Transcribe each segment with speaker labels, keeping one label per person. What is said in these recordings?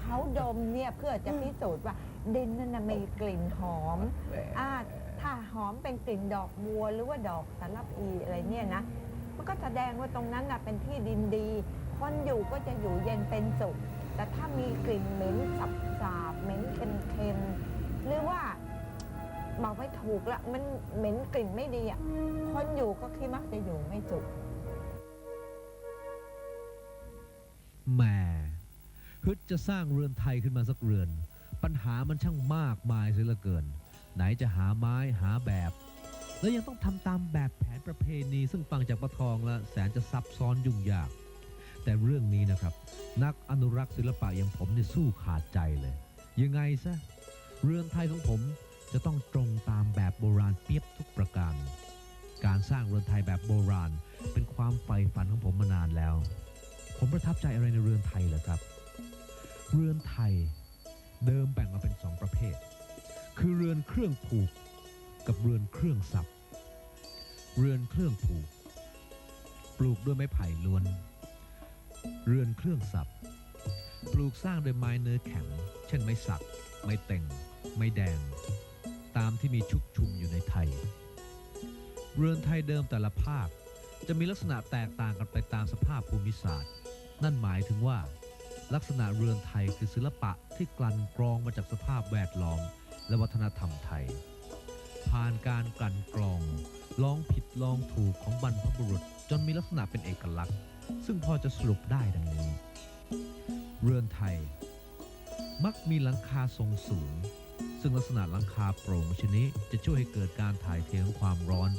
Speaker 1: เขาดมเนี่ยเพื่อจะพิสูจน์ว่าดินนั่นนะมีกลิ่นหอมอ่าถ้าหอมเป็นกลิ่นดอกบัวหรือว่าดอกสาลับอีอะไรเนี่ยนะ มันก็แสดงว่าตรงนั้นน่ะเป็นที่ดินดี คนอยู่ก็จะอยู่เย็นเป็นสุข แต่ถ้ามีกลิ่นเหม็นสับสาบๆเหม็นเค็มๆหรือว่าบอกไม่ถูกละมันเหม็นกลิ่นไม่ดีอะคนอยู่ก็คิดมักจะอยู่ไม่สุข
Speaker 2: แหม ฮึดจะสร้างเรือนไทยขึ้นมาสักเรือน ปัญหามันช่างมากมายเสียเหลือเกิน ไหนจะหาไม้หาแบบ แล้วยังต้องทำตามแบบแผนประเพณี ซึ่งฟังจากประทองล้วแสนจะซับซ้อนยุ่งยาก แต่เรื่องนี้นะครับ นักอนุรักษ์ศิลปะอย่างผมเนี่ยสู้ขาดใจเลย ยังไงซะเรือนไทยของผมจะต้องตรงตามแบบโบราณเปียบทุกประการ การสร้างเรือนไทยแบบโบราณ เป็นความใฝ่ฝันของผมมานานแล้ว ผมประทับใจอะไรในเรือนไทยเหรอครับ เรือนไทย เดิมแบ่งมาเป็นสองประเภท คือเรือนเครื่องผูกกับเรือนเครื่องสับเรือนเครื่องผูก ปลูกด้วยไม้ไผ่ล้วน เรือนเครื่องสับปลูกสร้างโดยไม้เนื้อแข็ง เช่นไม้สัก ไม้เต่ง ไม้แดง ตามที่มีชุกชุมอยู่ในไทย เรือนไทยเดิมแต่ละภาคจะมีลักษณะแตกต่างกันไปตามสภาพภูมิศาสตร์ นั่นหมายถึงว่า ลักษณะเรือนไทยคือศิลปะที่กลั่นกรองมาจากสภาพแวดล้อม และวัฒนธรรมไทย ผ่านการกลั่นกรองลองผิดลองถูกของบรรพบุรุษ จนมีลักษณะเป็นเอกลักษณ์ ซึ่งพอจะสรุปได้ดังนี้ เรือนไทย มักมีหลังคาทรงสูง ซึ่งลักษณะหลังคาโปร่งชนิดจะช่วยให้เกิดการถ่ายเทของความร้อน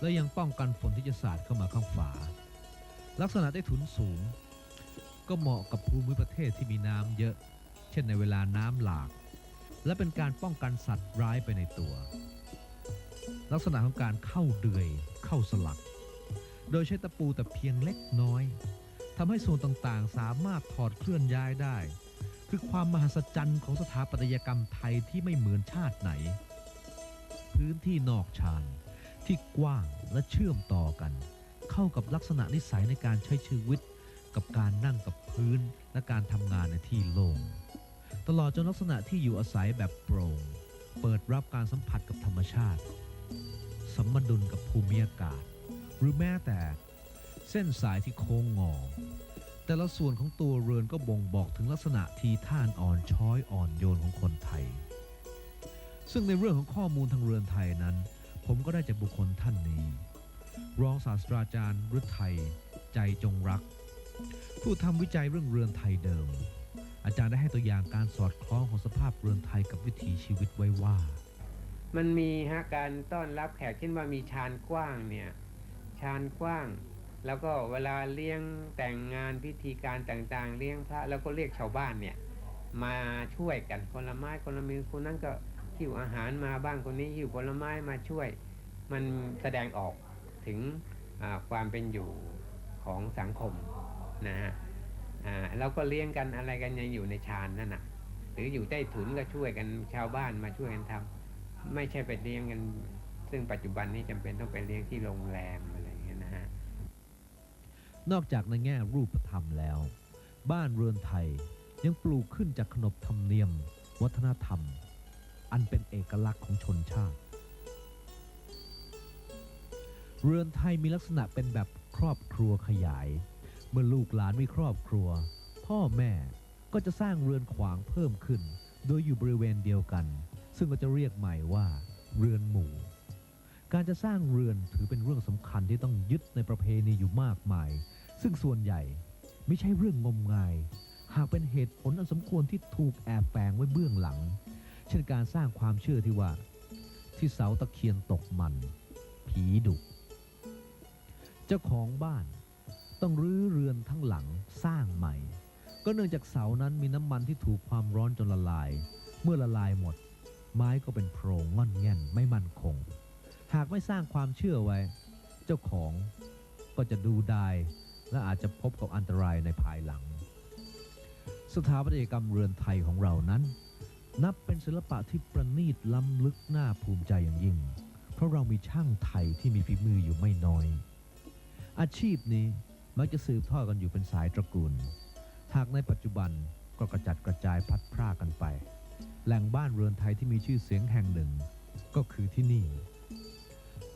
Speaker 2: และยังป้องกันฝนที่จะสาดเข้ามาข้างฝา ลักษณะใต้ถุนสูง ก็เหมาะกับภูมิประเทศที่มีน้ำเยอะ เช่นในเวลาน้ำหลาก และเป็นการป้องกันสัตว์ร้ายไปในตัว ลักษณะของการเข้าเดือย เข้าสลัก โดยใช้ตะปูแต่เพียงเล็กน้อยทำให้ส่วนต่างๆ สามารถถอดเคลื่อนย้ายได้ คือความมหัศจรรย์ของสถาปัตยกรรมไทยที่ไม่เหมือนชาติไหน พื้นที่นอกชานที่กว้างและเชื่อมต่อกัน เข้ากับลักษณะนิสัยในการใช้ชีวิต กับการนั่งกับพื้นและการทำงานในที่โล่งตลอดจนลักษณะที่อยู่อาศัยแบบโปร่ง เปิดรับการสัมผัสกับธรรมชาติ สมดุลกับภูมิอากาศ หรือแม้แต่เส้นสายที่โค้งงอ แต่ละส่วนของตัวเรือนก็บ่งบอกถึงลักษณะทีท่านอ่อนช้อยอ่อนโยนของคนไทย ซึ่งในเรื่องของข้อมูลทางเรือนไทยนั้น ผมก็ได้จากบุคคลท่านนี้ รองศาสตราจารย์ฤทัยใจจงรัก ผู้ทำวิจัยเรื่องเรือนไทยเดิม อาจารย์ได้ให้ตัวอย่างการสอดคล้องของสภาพเรือนไทยกับวิถีชีวิตไว้ว่า
Speaker 3: มันมีฮะการต้อนรับแขกเช่นว่ามีชานกว้างเนี่ยชานกว้าง แล้วก็เวลาเลี้ยงแต่งงานพิธีการต่างๆ เลี้ยงพระแล้วก็เรียกชาวบ้านเนี่ยมาช่วยกันคนละไม้คนละมือคนนั้นก็หิวอาหารมาบ้างคนนี้หิวผลไม้มาช่วย มันแสดงออกถึงความเป็นอยู่ของสังคม นะฮะเราก็เลี้ยงกันอะไรกันยังอยู่ในชานนั่นน่ะ หรืออยู่ใต้ถุนก็ช่วยกันชาวบ้านมาช่วยกันทำไม่ใช่ไปเลี้ยงกัน ซึ่งปัจจุบันนี้จำเป็นต้องไปเลี้ยงที่โรงแรมอะไรอย่างเงี้ยนะฮะ
Speaker 2: นอกจากในแง่รูปธรรมแล้ว บ้านเรือนไทยยังปลูกขึ้นจากขนบธรรมเนียม วัฒนธรรม อันเป็นเอกลักษณ์ของชนชาติ เรือนไทยมีลักษณะเป็นแบบครอบครัวขยาย เมื่อลูกหลานมีครอบครัว พ่อแม่ก็จะสร้างเรือนขวางเพิ่มขึ้น โดยอยู่บริเวณเดียวกัน ซึ่งก็จะเรียกใหม่ว่า เรือนหมู่ การจะสร้างเรือนถือเป็นเรื่องสำคัญที่ต้องยึดในประเพณีอยู่มากมาย ซึ่งส่วนใหญ่ไม่ใช่เรื่องงมงาย หากเป็นเหตุผลอันสมควรที่ถูกแอบแฝงไว้เบื้องหลัง เช่นการสร้างความเชื่อที่ว่า ที่เสาตะเคียนตกมัน ผีดุ เจ้าของบ้าน ต้องรื้อเรือนทั้งหลังสร้างใหม่ ก็เนื่องจากเสานั้นมีน้ำมันที่ถูกความร้อนจนละลาย เมื่อละลายหมด ไม้ก็เป็นโพรงงอนแง่นไม่มั่นคง หากไม่สร้างความเชื่อไว้ เจ้าของก็จะดูได้และอาจจะพบกับอันตรายในภายหลัง สถาปัตยกรรมเรือนไทยของเรานั้น นับเป็นศิลปะที่ประณีตล้ำลึกน่าภูมิใจอย่างยิ่ง เพราะเรามีช่างไทยที่มีฝีมืออยู่ไม่น้อย อาชีพนี้ มักจะสืบทอดกันอยู่เป็นสายตระกูล หากในปัจจุบันก็กระจัดกระจายพัดพรากกันไป แหล่งบ้านเรือนไทยที่มีชื่อเสียงแห่งหนึ่ง ก็คือที่นี่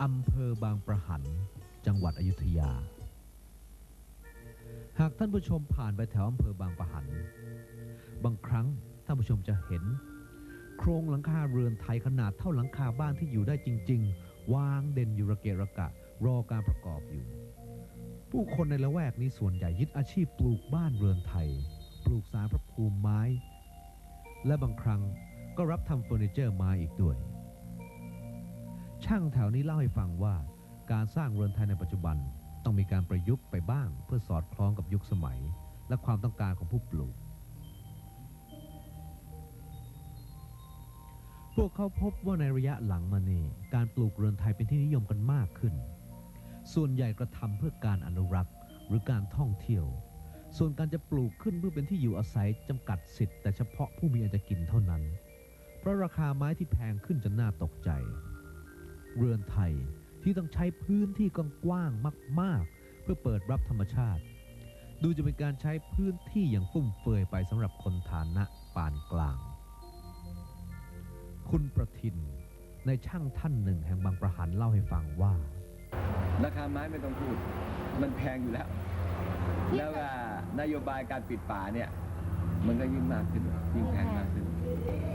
Speaker 2: อำเภอบางประหัน จังหวัดอยุธยา หากท่านผู้ชมผ่านไปแถวอำเภอบางประหัน บางครั้งท่านผู้ชมจะเห็น โครงหลังคาเรือนไทยขนาดเท่าหลังคาบ้านที่อยู่ได้จริง ๆ วางเด่นอยู่ระเกะระกะ รอการประกอบอยู่ ผู้คนในละแวกนี้ส่วนใหญ่ยึดอาชีพปลูกบ้านเรือนไทย ปลูกสารพระภูมิไม้ และบางครั้งก็รับทำเฟอร์นิเจอร์ไม้อีกด้วย ช่างแถวนี้เล่าให้ฟังว่าการสร้างเรือนไทยในปัจจุบันต้องมีการประยุกต์ไปบ้าง เพื่อสอดคล้องกับยุคสมัย และความต้องการของผู้ปลูก พวกเขาพบว่าในระยะหลังมานี้การปลูกเรือนไทยเป็นที่นิยมกันมากขึ้น ส่วนใหญ่กระทำเพื่อการอนุรักษ์หรือการท่องเที่ยว ส่วนการจะปลูกขึ้นเพื่อเป็นที่อยู่อาศัยจำกัดสิทธิ์แต่เฉพาะผู้มีอันจะกินเท่านั้น เพราะราคาไม้ที่แพงขึ้นจนน่าตกใจ เรือนไทยที่ต้องใช้พื้นที่กว้างๆมาก ๆ เพื่อเปิดรับธรรมชาติ ดูจะเป็นการใช้พื้นที่อย่างฟุ่มเฟือยไปสำหรับคนฐานะปานกลาง คุณประทินในช่างท่านหนึ่งแห่งบางประหันเล่าให้ฟังว่า
Speaker 4: ราคาไม้ไม่ต้องพูด มันแพงอยู่แล้ว แล้วก็นโยบายการปิดป่าเนี่ย มันก็ยิ่งมากขึ้นยิ่งแพงมากขึ้น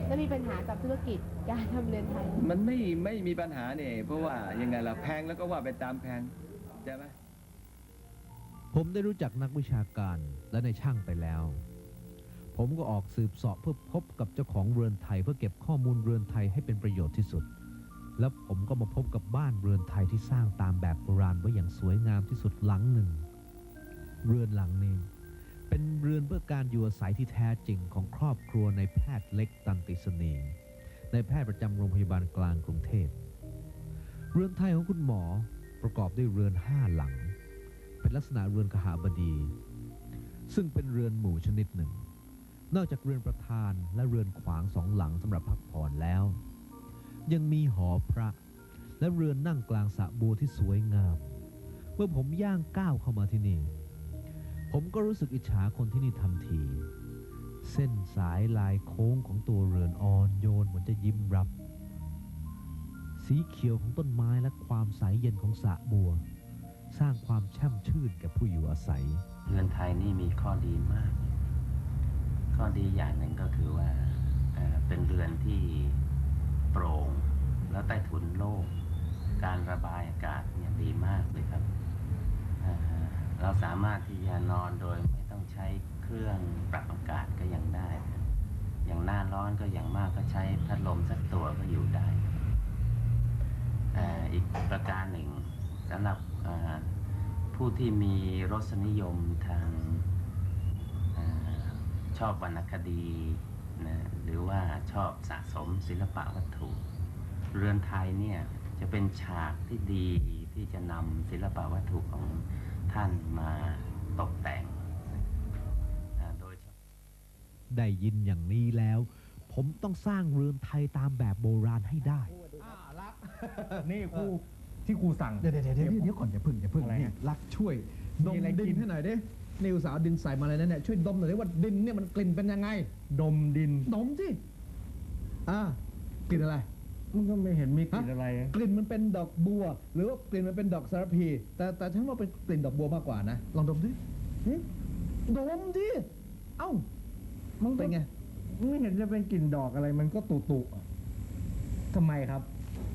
Speaker 5: แล้วมีปัญหากับธุรกิจการทำเรือนไทย
Speaker 4: มันไม่ไม่มีปัญหาเนี่ยเพราะว่ายังไงล่ะแพงแล้วก็ว่าไปตามแพงใช่ไหม
Speaker 2: ผมได้รู้จักนักวิชาการและในช่างไปแล้ว ผมก็ออกสืบเสอบเพื่อพบกับเจ้าของเรือนไทย เพื่อเก็บข้อมูลเรือนไทยให้เป็นประโยชน์ที่สุด แล้วผมก็มาพบกับบ้านเรือนไทยที่สร้างตามแบบโบราณไว้อย่างสวยงามที่สุดหลังหนึ่ง เรือนหลังนี้ เป็นเรือนเพื่อการอยู่อาศัยที่แท้จริงของครอบครัวในแพทย์เล็กตันติสนีในแพทย์ประจำโรงพยาบาลกลางกรุงเทพเรือนไทยของคุณหมอประกอบด้วยเรือนห้าหลัง เป็นลักษณะเรือนขหาบดี ซึ่งเป็นเรือนหมู่ชนิดหนึ่ง นอกจากเรือนประธานและเรือนขวางสองหลังสำหรับพักผ่อนแล้ว ยังมีหอพระ และเรือนนั่งกลางสระบัวที่สวยงาม เมื่อผมย่างก้าวเข้ามาที่นี่ ผมก็รู้สึกอิจฉาคนที่นี่ทันที เส้นสายลายโค้งของตัวเรือนอ่อนโยนเหมือนจะยิ้มรับ สีเขียวของต้นไม้และความใสเย็นของสระบัว สร้างความแช่มชื่นแก่ผู้อยู่อาศัย
Speaker 6: เรือนไทยนี่มีข้อดีมาก ข้อดีอย่างหนึ่งก็คือว่าเอ่อเป็นเรือนที่ โปร่ง แล้วใต้ถุนโล่งการระบายอากาศเนี่ยดีมากเลยครับเราสามารถที่จะนอนโดยไม่ต้องใช้เครื่องปรับอากาศก็ยังได้ อย่างหน้าร้อนก็อย่างมากก็ใช้พัดลมสักตัวก็อยู่ได้ อีกประการหนึ่งสำหรับผู้ที่มีรสนิยมทางอชอบวรรณคดี นะหรือว่าชอบสะสมศิลปะวัตถุ เรือนไทยเนี่ยจะเป็นฉากที่ดีที่จะนำศิลปะวัตถุของท่านมาตกแต่งนะโดยเฉพาะ
Speaker 2: ได้ยินอย่างนี้แล้ว ผมต้องสร้างเรือนไทยตามแบบโบราณให้ได้
Speaker 7: รักนี่ครูที่ครูสั่ง
Speaker 8: เดี๋ยวเดี๋ยวเดี๋ยวเดี๋ยวก่อนอย่าพึ่งอย่าพึ่ง
Speaker 7: อะไร
Speaker 8: นี่
Speaker 7: ฮะ
Speaker 8: รักช่วยดม
Speaker 7: มีอะไร
Speaker 8: ดิ
Speaker 7: กิ
Speaker 8: น
Speaker 7: น
Speaker 8: ให้หน่อยดิ นิวสาวดินใส่มาเลยนะเนี่ยช่วยดมหน่อยดิว่าดินเนี่ยมันกลิ่นเป็นยังไง
Speaker 7: ดมดิน
Speaker 8: ดมสิอ่ากลิ่นอะไร
Speaker 7: มันก็ไม่เห็นมีกลิ่น
Speaker 8: ฮะ
Speaker 7: อะไรอะ
Speaker 8: กลิ่นมันเป็นดอกบัว หรือว่ากลิ่นมันเป็นดอกสารพี แต่แต่ฉันว่าเป็นกลิ่นดอกบัวมากกว่านะ ลองดมดิหึดมดิเอ้า
Speaker 7: มัน
Speaker 8: เป็นไง
Speaker 7: ไม่เห็นจะเป็นกลิ่นดอกอะไร มันก็ตุตุๆอะทำไมครับ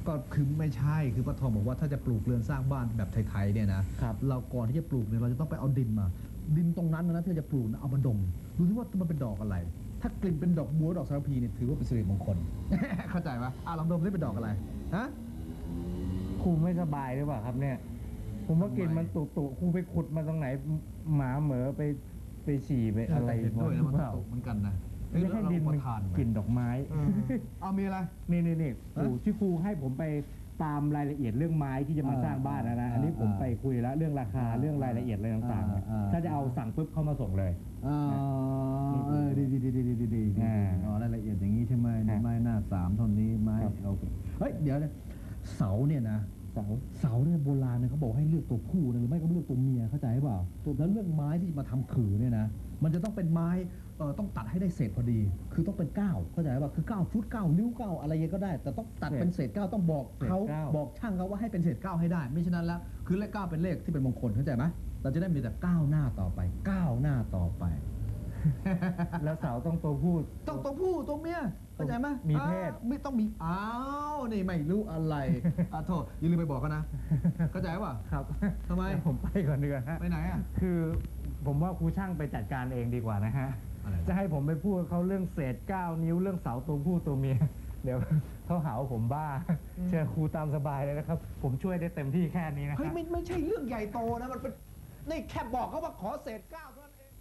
Speaker 8: ก็คือไม่ใช่คือป้าทองบอกว่าถ้าจะปลูกเรือนสร้างบ้านแบบไทยๆเนี่ยนะครับเราก่อนที่จะปลูกเนี่ยเราจะต้องไปเอาดินมา ดินตรงนั้นนะที่เราจะปลูกนะเอามาดม ดูที่ว่ามันเป็นดอกอะไร ถ้ากลิ่นเป็นดอกบัวดอกสารพีเนี่ยถือว่าเป็นสิริมงคล เข้าใจปะอะลองดมได้เป็นดอกอะไรฮะ
Speaker 7: ครูไม่สบายหรือเปล่าครับเนี่ย ผมว่ากลิ่นมันตุตุๆครูไปขุดมาตรงไหนหมาเหมอไปไปฉี่ไปอะไร
Speaker 8: เห็นด้วย
Speaker 7: ห
Speaker 8: นะ
Speaker 7: รือ
Speaker 8: มัน
Speaker 7: เปล่า
Speaker 8: ตกเหมือนกันนะ
Speaker 7: ไม่ใช่ดินมัน
Speaker 8: ทาน
Speaker 7: กลิ่นดอกไม้
Speaker 8: เอามีอะไร
Speaker 7: นี่นี่นี่ครู
Speaker 8: ฮะ
Speaker 7: ที่ครูให้ผมไป ตามรายละเอียดเรื่องไม้ที่จะมา
Speaker 8: อ่า
Speaker 7: สร้างบ้านนะนะ
Speaker 8: อ่า
Speaker 7: อันนี้ผม
Speaker 8: อ่า
Speaker 7: ไปคุยแล้วเรื่องราคา
Speaker 8: อ่า
Speaker 7: เรื่องรายละเอียดอะไรต่างๆเนี่ย
Speaker 8: อ่าอ่า
Speaker 7: ถ้าจะเอาสั่งปุ๊บเข้ามาส่งเลย
Speaker 8: อ๋อเออดีดีดีดีดีดีดี
Speaker 7: อ่า
Speaker 8: อ๋อรายละเอียดอย่างนี้ใช่ไหม
Speaker 7: ครับ
Speaker 8: ไม้หน้าสามเท่านี้ไม้
Speaker 7: ครับ
Speaker 8: โอเคเฮ้ยเดี๋ยวนะเสาเนี่ยนะ
Speaker 7: เสา
Speaker 8: เสาเนี่ยโบราณเนี่ยเขาบอกให้เลือกตัวผู้นะหรือไม่ก็เลือกตัวเมียเข้าใจเปล่าแล้วเรื่องไม้ที่มาทำขื่อเนี่ยนะมันจะต้องเป็นไม้ เออต้องตัดให้ได้เศษพอดี คือต้องเป็น9เข้าใจป่ะคือ9ฟุต9นิ้ว9อะไรยังไงก็ได้ แต่ต้องตัดเป็นเศษ9ต้องบอกเขา
Speaker 7: เศษเก้า
Speaker 8: บอกช่างเขาว่าให้เป็นเศษ9ให้ได้ ไม่ฉะนั้นแล้วคือเลข9เป็นเลขที่เป็นมงคลเข้าใจไหมเราจะได้มีแต่ก้าวหน้าต่อไปก้าวหน้าต่อไป
Speaker 7: แล้วเสาต้องตัวพูด
Speaker 8: ต้องตัวผู้ตัวเมียเข้าใจไหม
Speaker 7: มีเพศ
Speaker 8: อ่าไม่ต้องมีอ้าวนี่ไม่รู้อะไร อะโทษอย่าลืมไปบอกกันนะ เข้าใจป่ะ
Speaker 7: ครับ
Speaker 8: ทำไม
Speaker 7: ผมไปก่อนดีกว่าฮะ
Speaker 8: ไปไหนอะ
Speaker 7: คือผมว่าครูช่างไปจัดการเองดีกว่านะฮะ
Speaker 8: อะไร
Speaker 7: จะให้ผมไปพูดกับเขาเรื่องเศษเก้านิ้วเรื่องเสาตัวผู้ตัวเมีย เดี๋ยวเขาหาว่าผมบ้า เชิญครูตามสบายเลยนะครับ ผมช่วยได้เต็มที่แค่นี้นะค
Speaker 8: เฮ้ย
Speaker 7: รับ
Speaker 8: ไม่ไม่ใช่เรื่องใหญ่โตนะมันเป็นนี่แค่บอกเขาว่าขอเศษก้าวเท่านั้นเอง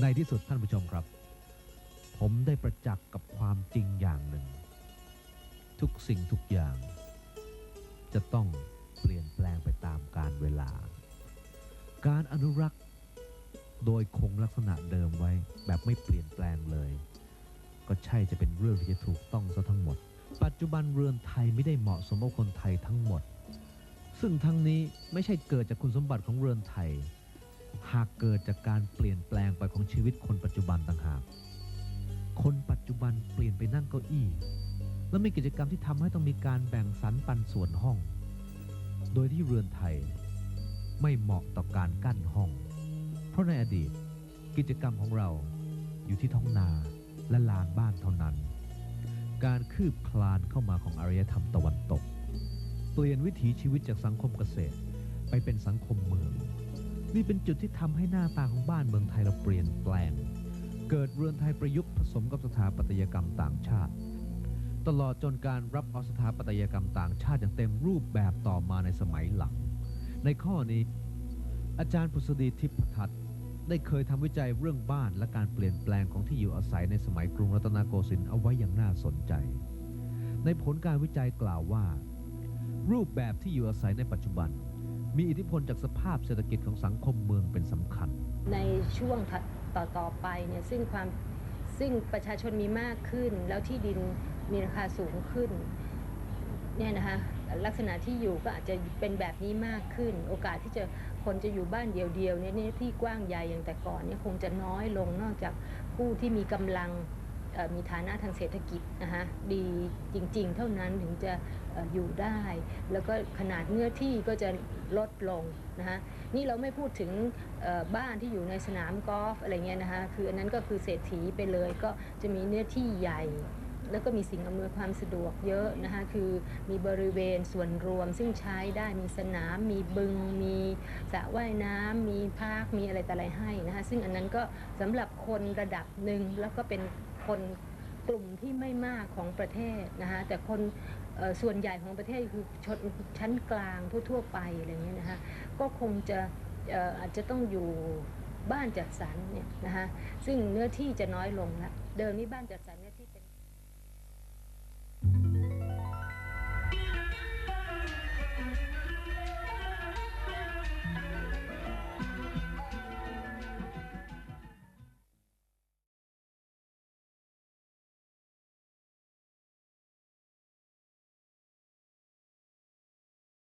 Speaker 2: ในที่สุดท่านผู้ชมครับ ผมได้ประจักษ์กับความจริงอย่างหนึ่ง ทุกสิ่งทุกอย่าง จะต้องเปลี่ยนแปลงไปตามกาลเวลา การอนุรักษ์ โดยคงลักษณะเดิมไว้แบบไม่เปลี่ยนแปลงเลย ก็ใช่จะเป็นเรื่องที่จะถูกต้องซะทั้งหมด ปัจจุบันเรือนไทยไม่ได้เหมาะสมกับคนไทยทั้งหมด ซึ่งทั้งนี้ไม่ใช่เกิดจากคุณสมบัติของเรือนไทย หากเกิดจากการเปลี่ยนแปลงไปของชีวิตคนปัจจุบันต่างหาก คนปัจจุบันเปลี่ยนไปนั่งเก้าอี้และมีกิจกรรมที่ทำให้ต้องมีการแบ่งสรรปันส่วนห้อง โดยที่เรือนไทยไม่เหมาะต่อการกั้นห้อง เพราะในอดีตกิจกรรมของเราอยู่ที่ท้องนาและลานบ้านเท่านั้น การคืบคลานเข้ามาของอารยธรรมตะวันตก เปลี่ยนวิถีชีวิตจากสังคมเกษตรไปเป็นสังคมเมือง นี่เป็นจุดที่ทำให้หน้าตาของบ้านเมืองไทยเราเปลี่ยนแปลง เกิดเรือนไทยประยุกต์ผสมกับสถาปัตยกรรมต่างชาติ ตลอดจนการรับเอาสถาปัตยกรรมต่างชาติอย่างเต็มรูปแบบต่อมาในสมัยหลัง ในข้อนี้ อาจารย์พุษดีทิพทัศน์ ได้เคยทำวิจัยเรื่องบ้านและการเปลี่ยนแปลงของที่อยู่อาศัยในสมัยกรุงรัตนโกสินทร์เอาไว้อย่างน่าสนใจ ในผลการวิจัยกล่าวว่า รูปแบบที่อยู่อาศัยในปัจจุบัน มีอิทธิพลจากสภาพเศรษฐกิจของสังคมเมืองเป็นสำคัญ
Speaker 9: ในช่วงถัดต่อตอไปเนี่ยซึ่งความซึ่งประชาชนมีมากขึ้น แล้วที่ดินมีราคาสูงขึ้นเนี่ยนะคะ ลักษณะที่อยู่ก็อาจจะเป็นแบบนี้มากขึ้น โอกาสที่จะคนจะอยู่บ้านเดียวๆเนี่ยที่กว้างใหญ่อย่างแต่ก่อนเนี่ยคงจะน้อยลงนอกจากผู้ที่มีกำลังมีฐานะทางเศรษฐกิจนะคะดีจริง ๆ เท่านั้นถึงจะอยู่ได้ แล้วก็ขนาดเนื้อที่ก็จะลดลงนะคะนี่เราไม่พูดถึงบ้านที่อยู่ในสนามกอล์ฟอะไรเงี้ยนะคะคืออันนั้นก็คือเศรษฐีไปเลยก็จะมีเนื้อที่ใหญ่ แล้วก็มีสิ่งอำนวยความสะดวกเยอะนะคะคือมีบริเวณส่วนรวม ซึ่งใช้ได้มีสนาม มีบึง มีสระว่ายน้ำมีพาร์คมีอะไรแต่อะไรให้นะคะซึ่งอันนั้นก็สำหรับคนระดับหนึ่งแล้วก็เป็นคนกลุ่มที่ไม่มากของประเทศนะคะแต่คนส่วนใหญ่ของประเทศคือชนชั้นกลางทั่วๆไปอะไรเงี้ยนะคะก็คงจะเอ่ออาจจะต้องอยู่บ้านจัดสรรเนี่ยนะคะซึ่งเนื้อที่จะน้อยลงละเดิมนี่บ้านจัดสรร